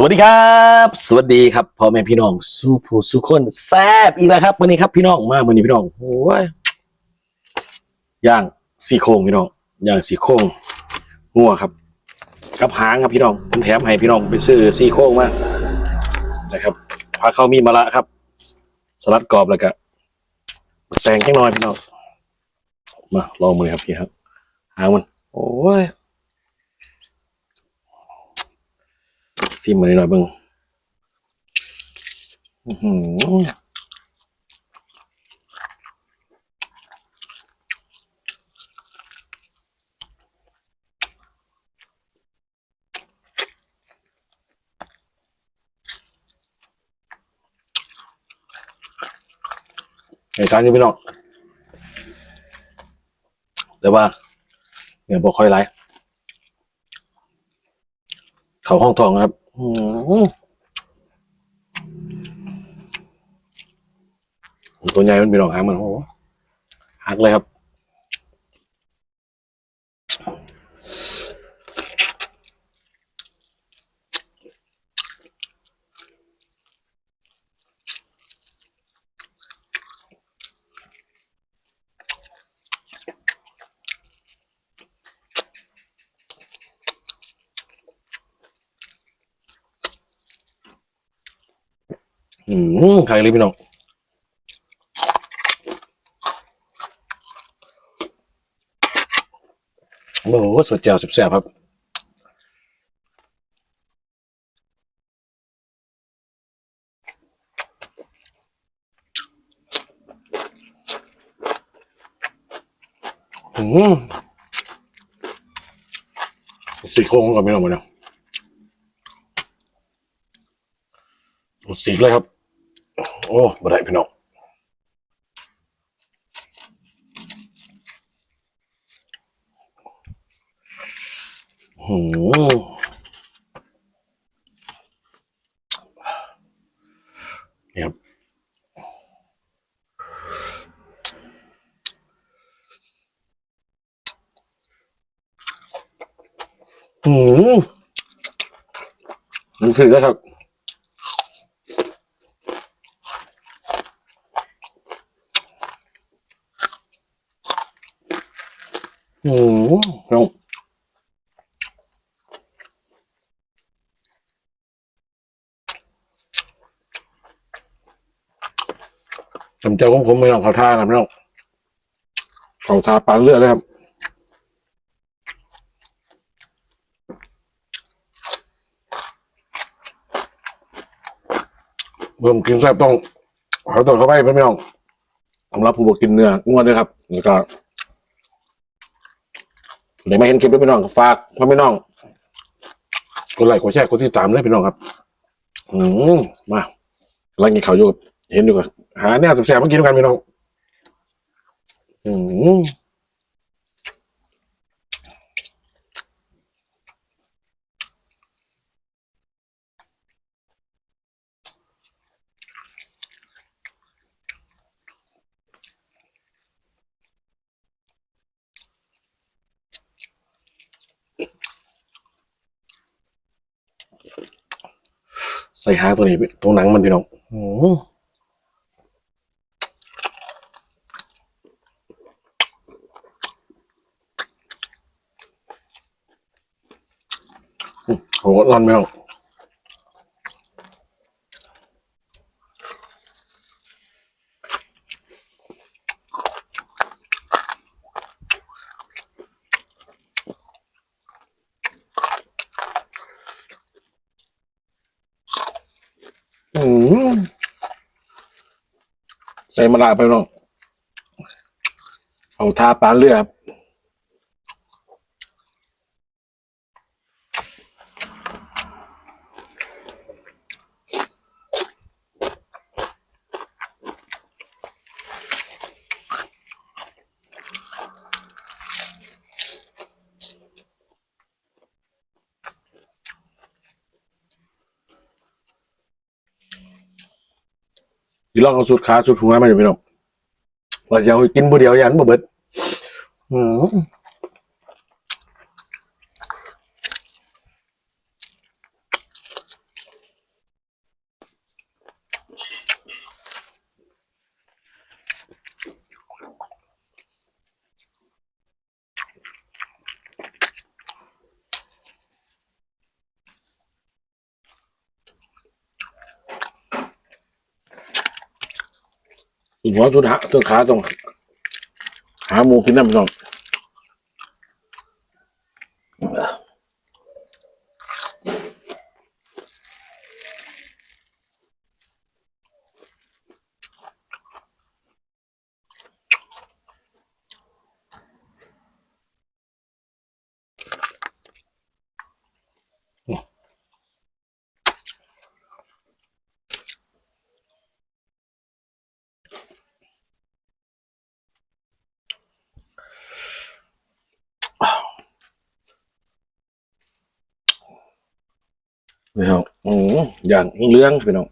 สวัสดีครับ สวัสดีครับพ่อแม่พี่น้อง สู้ผู้สู้คนแซบอีกแล้วครับวันนี้ครับพี่น้องมาวันนี้พี่น้องโอ้ยย่างซี่โครงพี่น้องย่างซี่โครงหัวครับ กับหางครับพี่น้องผมแถมให้พี่น้องไปซื้อซี่โครงมานะครับพาเข้ามีมาละครับ สลัดกรอบแล้วก็แต่งแค่น้อยพี่น้องมาลองมือครับพี่ครับ หางมัน โอ้ย ซิมมาหน่อยเบิ่งอื้อหือไอ้ทานอยู่พี่น้องแต่ว่าเนื้อบ่ค่อยไรเขาห้องทองครับ ตัวใหญ่มันมีรองหางมันโอ้หักเลยครับ อืมใครเลยพี่น้องโอ้โหสดแจ่วแซ่บครับอืมสีโครงกับพี่น้องมาเนี่ยสีเลยครับ โอ้บ่ได้พี่น้องหืมนี่ครับหืมมันคือแล้วค อืมน้องจำเจ้าของผมไม่ต้องเขาท่านะไม่ต้องเขาท่าปานเลือดเลยครับเพิ่มกินแซ่บต้องขาต้องเข้าไปเพื่อนไม่ต้องสำหรับผู้บกินเนื้องวดด้วยครับแล้วก็ ไหนมาเห็นคลิปด้วยพี่น้องฝากพ่อพี่น้องกดไลค์กดแชร์กดติดตามด้วยพี่น้องครับ อืมมาลังกินข้าวอยู่กับเห็นอยู่กับหาเนี่ยแสบๆมากินด้วยกันพี่น้อง อืมใส่หางตัวนี้ตรงหนังมันพี่น้องโอ้โหร้อนไหมน้องอืม ใส่มะระไปน้องเอาทาปลาเลือครับ พี่ลองเอาสุดขาสุดหัวมาอยู่พี่น้องว่าจะเอากินผู้เดียวยันบ่เบิดอืม หัวตุนหาตัวขาตรง หาหมูกินน้ำพี่น้อง พี่น้องอืมอย่างเรื่องพี่น้อง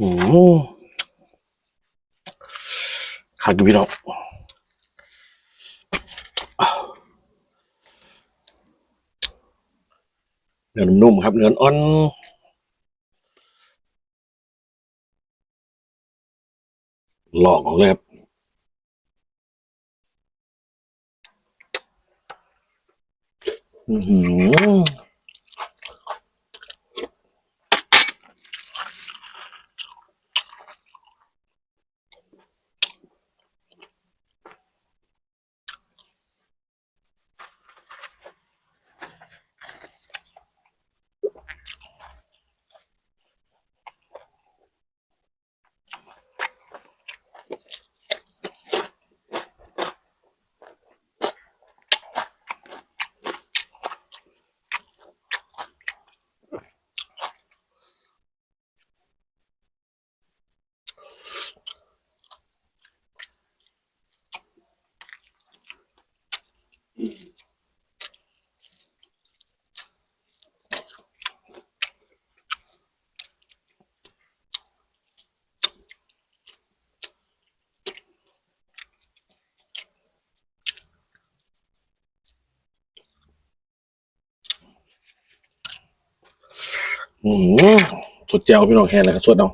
อืมขาดอยู่พี่น้องเนื้อนุ่มๆครับ เนื้ออ่อนหลอกออกเลยครับอือหือ อืมสุดแจ๋วพี่น้องแค่ไหนครับสดเอา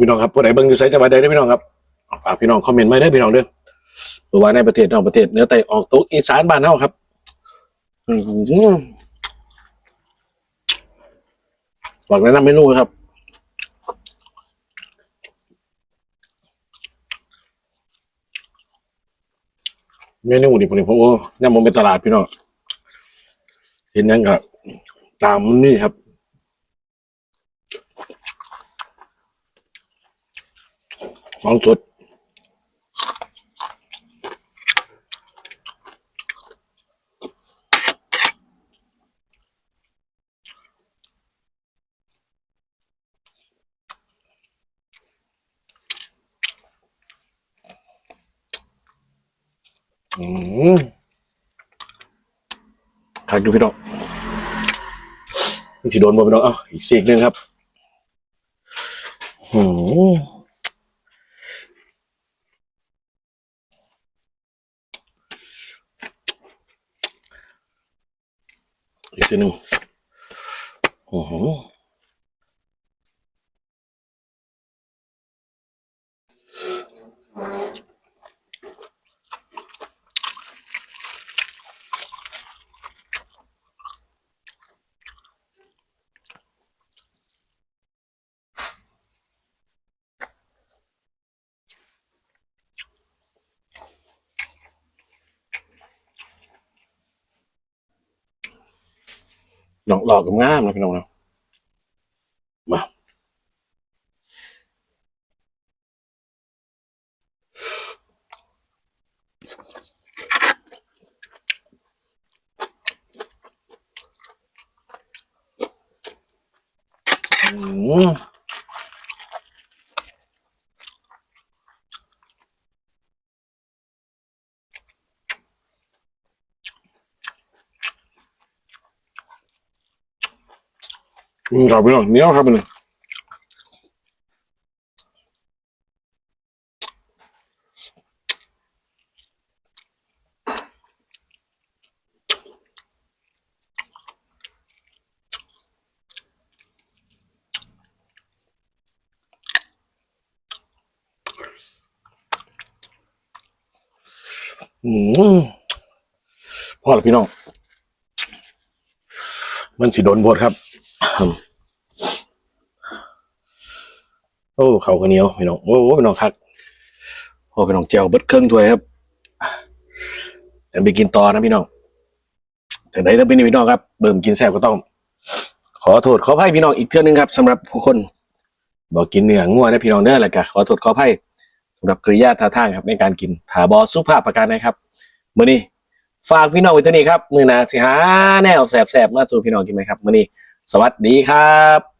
พี่น้องครับผู้ใดเบิ่งอยู่ไซต์จังหวัดใดได้พี่น้องครับฝากพี่น้องคอมเมนต์มาได้พี่น้องเด้อตัวว่าในประเทศนอกประเทศเนื้อใต้ออกตกอีสานบ้านเฮาครับ บอกแนะนำเมนูครับ เมนูนี่ผมนี่ผมโอ้เนี่ยผมไปตลาดพี่น้องเห็นยังกับตามมันนี่ครับของสด อืมขัดดูพี่น้องนี่ที่โดนบ่พี่น้องเอ้าอีกสีกหนึ่งครับอืมอีกทีหนึ่งโอ้โห หลอกหลอกกับงามนะพี่น้องนะมาอืม อืมครับพี่น้องเหนียครับพี่น้องอืมพ่อละพี่น้อง มันสิโดนบดครับ โอ้เขาก็เหนียวพี่น้องโอ้โหพี่น้องคักโอ้พี่น้องเจียวเบิดเครื่องถ้วยครับแต่ไปกินต่อนะพี่น้องแต่ไหนถ้าเป็นพี่น้องครับเบิ่มกินแซ่บก็ต้อง ขอโทษขออภัยพี่น้องอีกเทื่อนึงครับสำหรับผู้คนบอกกินเนื้องัวนะพี่น้องเด้อแล้วก็ขอโทษขออภัยสำหรับกริยาท่าทางครับในการกินถาบอสุภาพประการนะครับมื้อนี้ฝากพี่น้องไว้เท่นี้ครับ มือหนาสิหาแนวแสบๆมาสู่พี่น้องกินไหมครับมื้อนี้ สวัสดีครับ